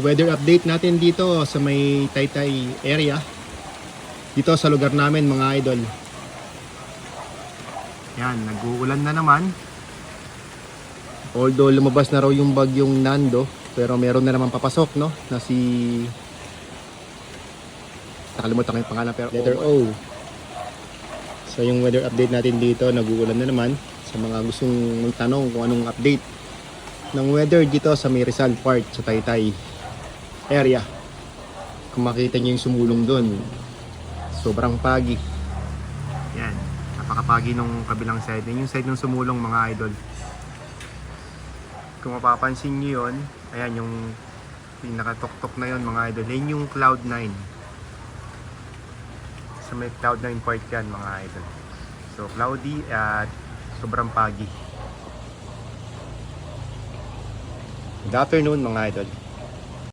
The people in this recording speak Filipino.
Weather update natin dito sa may Taytay area. Dito sa lugar namin mga idol. Yan, nag-uulan na naman. Although lumabas na raw yung bagyong Nando, pero meron na naman papasok, no? Na si... Nakalimutan ko yung pangalan pero letter O. So yung weather update natin dito, nag-uulan na naman. Sa mga gustong magtanong kung anong update ng weather dito sa may Rizal Park sa Taytay area. Kung makita niyo yung sumulong doon, sobrang pagi. Yan, napakapagi nung kabilang side. Yan yung side ng sumulong mga idol. Kung mapapansin niyo yun, ayan yung pinakatok-tok na yun mga idol. Yan yung Cloud9. Sa may Cloud9 part yan mga idol. So cloudy at sobrang pagi. Good afternoon mga idol.